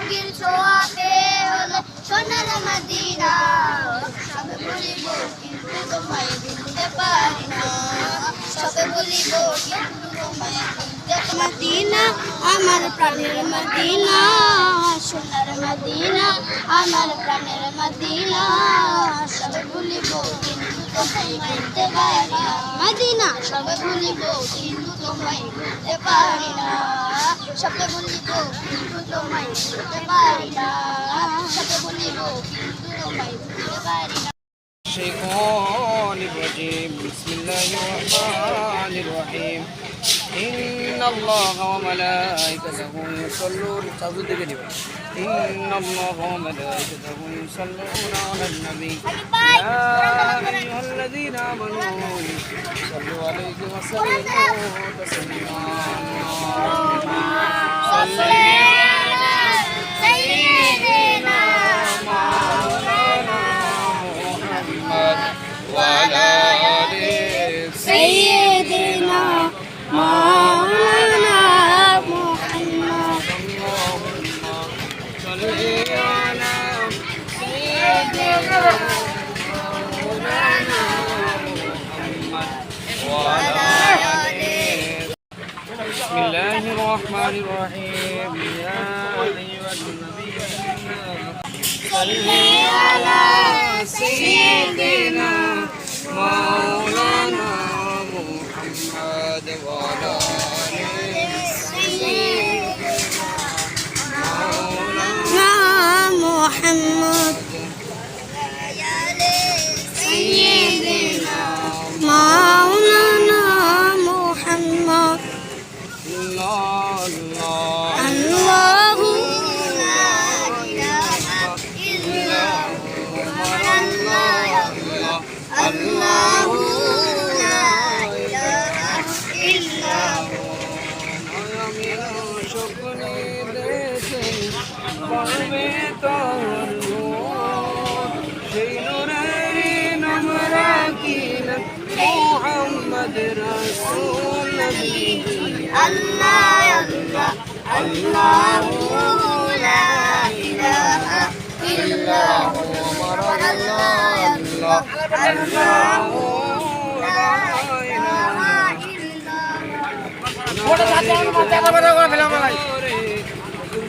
নবীর ছোঁয়াতে হলো সোনার মদিনা। সবে বলিব কিন্তু তোমায় ভুলতে পারি না। সবে বলিব কিন্তু তোমায় মদিনা আমার প্রাণের মদিনা, সোনার মদিনা, আমার প্রাণের মদিনা। সবে বলিব কিন্তু তোমায় ভুলতে পারি না। মদিনা, সবে বলিব কিন্তু তোমায় ভুলতে পারি না সবে বলিব কিন্তু তোমায় ভুলতে পারি না সবে বলিব কিন্তু তোমায় ভুলতে পারি না الشيطان الرجيم بسم الله الرحمن الرحيم إن الله وملائكته يصلون إن الله وملائكته يصلون على النبي. يا أيها الذين آمنوا صلوا عليه وسلموا تسليما سيدنا مولانا محمد وعلى الرحمن الرحيم. يا أيها النبي صل على سيدنا مولانا محمد وعلى آله محمد জ্বলবে তোর সেই নূরেরই নাম রাখিল মোহাম্মদ রসুল আল্লাহ আল্লাহ আল্লাহ লা ইলাহা ইল্লা আল্লাহ আল্লাহ আল্লাহ ফেলা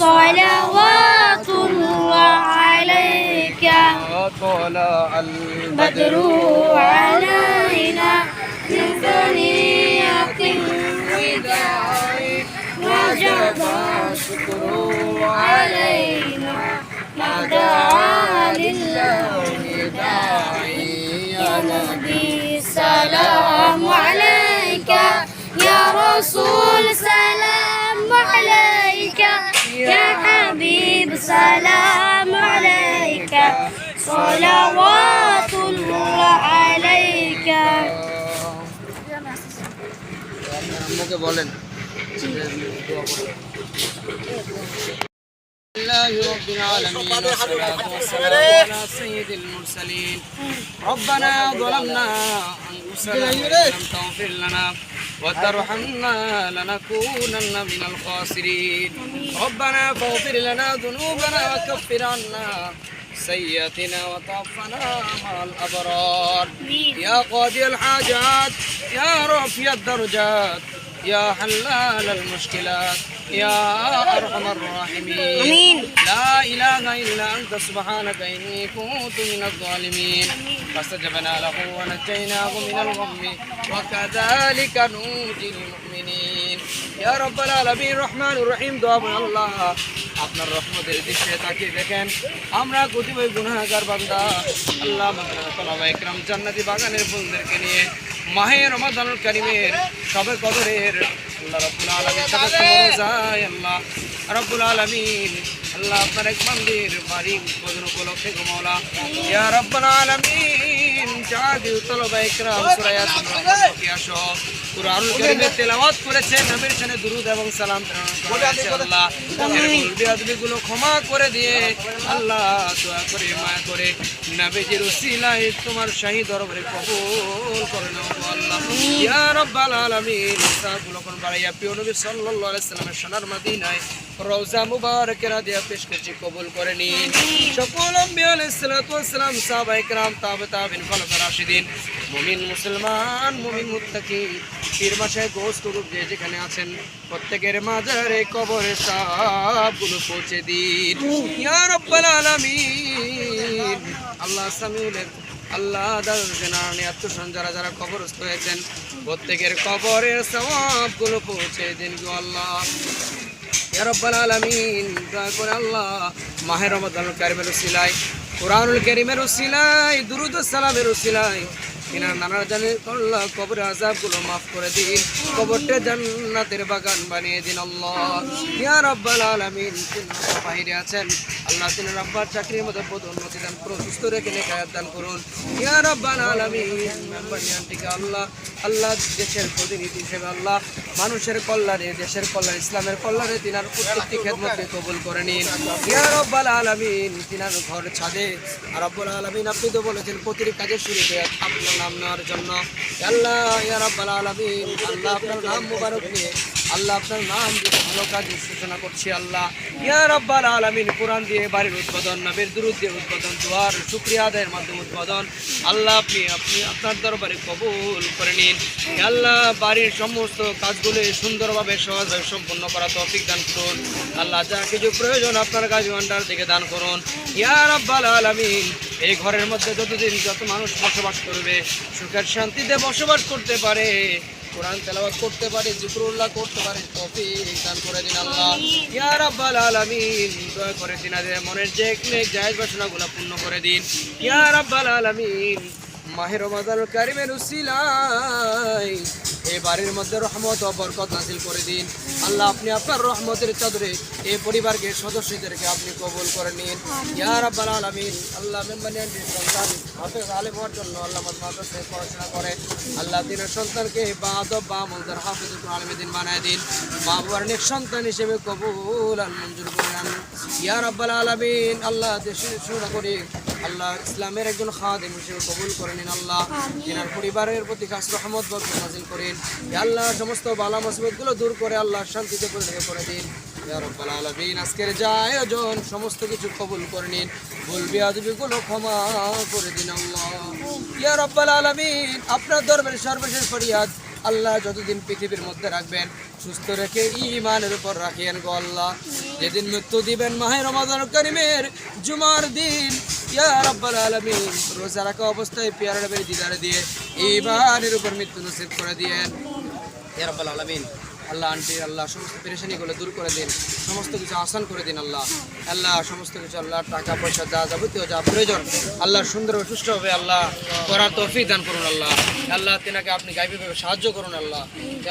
صلوات الله عليك طلع بدر علينا من ثنية الوداع وجب الشكر علينا ما دعا لله داعي. يا نبي سلام عليك. يا رسول سلام سلام عليك صلوات الله عليك মুখে বলেন الله رب العالمين والصلاة والسلام على سيد المرسلين ربنا ظلمنا أنفسنا وإن لم تغفر لنا وترحمنا لنكونن من الخاسرين. ربنا فاغفر لنا ذنوبنا وكفر عنا سيئاتنا وتوفنا مع الأبرار. يا قاضي الحاجات يا رافع الدرجات. يا حلال المشكلات يا أرحم الراحمين آمين. لا إله إلا أنت سبحانك إني كنت من الظالمين فاستجبنا له ونجيناه من الغم وكذلك ننجي المؤمنين يا رب العالمين الرحمن الرحيم দোয়া আল্লাহ আপনার রহমতের দৃশ্যে তাকিয়ে দেখেন আমরা কতিপয় গুনাহগার বান্দা আল্লাহ মাদ্রাসা একরাম জান্নাতি বাগানের ফুলদেরকে নিয়ে মাহে রমাদানুল করিমের সবে কদরের। আল্লাহ রব্বুল আলমীর সাথে যায় আল্লাহ। রব্বুল আলমিন আল্লাহ আপনার এক মন্দির বাড়ি উদ্বোধন উপলক্ষে ঘুমাওলা ইয়া রব্বুল আলমিন তলবা সূরা ইয়াসিন, রহমাতুল্লাহ সহ কুরআনুল কারীমের তেলাওয়াত করেছেন নবীর সানে দুরূদ এবং সালাম আল্লাহ এর ক্ষমা করে দিয়ে আল্লাহ দোয়া করে মায়া করে। নবীজির উসিলায় তোমার শাহী দরবারে কবুল করে নাও আল্লাহ। ইয়া রাব্বাল আলামিন সাগুলো কোন বাড়াইয়া প্রিয় নবী সাল্লাল্লাহু আলাইহি সাল্লামের সোনার মদিনায় রওজা মুবারকেরা দিয়া পেশ করছি কবুল করে নিন। সকল আম্বিয়া আলাইহিস সালাতু ওয়াস সালাম সাহাবায়ে কেরাম তাবে তাবিন খলফা রাশিদিন। মুমিন মুসলমান, মুমিন মুত্তাকি, পীর মাসে গোস করুক যে যেখানে আছেন, প্রত্যেকের মাজারে কবরে সবগুলো পৌঁছে দিন। ইয়া রাব্বাল আলামিন। আল্লাহ সামিউলের, আল্লাহ দারুজানি আত্মসন যারা যারা কবরস্থ হয়েছেন, প্রত্যেকের কবরের সওয়াবগুলো পৌঁছে দিন গো আল্লাহ। রাব্বাল আলামিন, দয়া করে আল্লাহ মাহে রমাদানুল কারিমের উসিলায়, কোরআনুল কারিমের উসিলায়, দুরুদ সালামের উসিলায় কিনা নানা জানে আল্লাহ কবরের আযাবগুলো মাফ করে দিন, কবরটা জান্নাতের বাগান বানিয়ে দিন আল্লাহ। ইয়া রাব্বাল আলামিন বাইরে আছেন। চাকরির মধ্যে পদ উন্নতি দান সুস্থ রেখে দান করুন। আল্লাহ আল্লাহ দেশের প্রতিনিধি হিসেবে আল্লাহ, মানুষের কল্যাণে, দেশের কল্যাণ, ইসলামের কল্যাণে তিনার প্রত্যেকটি খেদমতকে কবুল করে নিন। ইয়া রব্বাল আলামিন, তিনার ঘর ছাদে। আর রব্বুল আলামিন, আপনি তো বলেছেন, প্রতিটি কাজের শুরুতে আপনার নাম নেওয়ার জন্য। আল্লাহ, ইয়া রব্বাল আলামিন, আল্লাহ আপনার নাম মুবারক নিয়ে আল্লাহ আপনার নাম দিয়ে ভালো কাজের সূচনা করছি, আল্লাহ। ইয়া রব্বাল আলামিন, কোরআন দিয়ে বাড়ির উদ্বোধন, নবীর দুরুদ দিয়ে উৎপাদন দোয়ার শুকরিয়া আদায়ের মাধ্যমে উৎপাদন আল্লাহ আপনি আপনি আপনার দরবারে কবুল করে নিন। আল্লাহ, বাড়ির সমস্ত কাজগুলি সুন্দরভাবে সহজভাবে সম্পন্ন করা তৌফিক দান করুন। আল্লাহ যা কিছু প্রয়োজন আপনার কাজ ভান্ডার থেকে দান করুন। ইয়া রাব্বাল আলামিন, এই ঘরের মধ্যে যতদিন যত মানুষ বসবাস করবে, সুখের শান্তিতে বসবাস করতে পারে কোরআন তেলাওয়াত করতে পারে, জিকরুল্লাহ করতে পারে, তৌফিক দান করে দিন আল্লাহ। ইয়া রাব্বাল আলামিন, দয়া করে তিনাদের মনের যে নেক জায়েজ বাসনাগুলো পূর্ণ করে দিন। ইয়া রাব্বাল আলামিন, মাহে রমাদানুল কারিমের উসিলাই এই বাড়ির মধ্যে রহমত ও বরকত নাজিল করে দিন। আল্লাহ আপনি আপনার রহমতের চাদরে এই পরিবারকে সদস্যদেরকে আপনি কবুল করে নিন। ইয়া আব্বাল আলামিন। আল্লাহ মেম্বানিয়ানটির সন্তান হাফেজ আলেম হওয়ার জন্য আল্লাহ মাদ্রাসায় পড়াশোনা করে। আল্লাহ দিনের সন্তানকে বা আদব বা মলদার হাফিজ আলমদিন বানায় দিন। মা বাবার নেক সন্তান হিসেবে কবুল আর মঞ্জুর করে নেন ইয়া রাব্বাল আলামিন। আল্লাহ দেশের শুরু করি আল্লাহ ইসলামের একজন খাদিম হিসেবে কবুল করে নিন আল্লাহ তিনার পরিবারের প্রতি খাস রহমত বরকত নাজিল করেন। আল্লাহ সমস্ত বালা মুসিবতগুলো দূর করে আল্লাহ শান্তিতে পরিণত করে দিন। আজকের যা আয়োজন সমস্ত কিছু কবুল করে নিন। ভুল বিয়াদবিগুলো ক্ষমা করে দিন আল্লাহ। ইয়া রাব্বাল আলামিন আপনার দরবারে সর্বশেষ ফরিয়াদ আল্লাহ যতদিন পৃথিবীর মধ্যে রাখবেন সুস্থ রেখে ইমানের উপর রাখিয়েন গো আল্লাহ। যেদিন মৃত্যু দিবেন মাহের রমাদান করিমের জুমার দিন ইয়া রাব্বাল আলামিন। রোজা রাখা অবস্থায় পেয়ারা নবীর দিদারে দিয়ে ইমানের উপর মৃত্যু নসিব করে দিয়েন। ইয়া রাব্বাল আলামিন। আল্লাহ, আন্টি, আল্লাহ, সমস্ত পেরেশানিগুলো দূর করে দিন। সমস্ত কিছু আসান করে দিন আল্লাহ। আল্লাহ, সমস্ত কিছু আল্লাহ, টাকা পয়সা যা যাবতীয় যা প্রয়োজন, আল্লাহ সুন্দর ও আল্লাহ করার তৌফিক দান করুন আল্লাহ। আল্লাহ, তিনাকে আপনি গাইবীভাবে সাহায্য করুন আল্লাহ।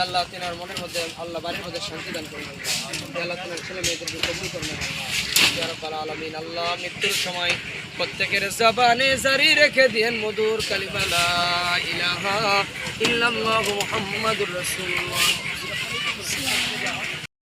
আল্লাহ, তিনার মনের মধ্যে, আল্লাহ বাড়ির মধ্যে শান্তি দান করুন আল্লাহ। আল্লাহ, তিনার ছেলে মেয়েদেরকে কবুল করুন আল্লাহ। আলামিন, আল্লাহ মৃত্যুর সময় প্রত্যেকের জবানে জারি রেখে দিয়েন মধুর কালিমা, লা ইলাহা ইল্লাল্লাহু মুহাম্মাদুর রাসূলুল্লাহ।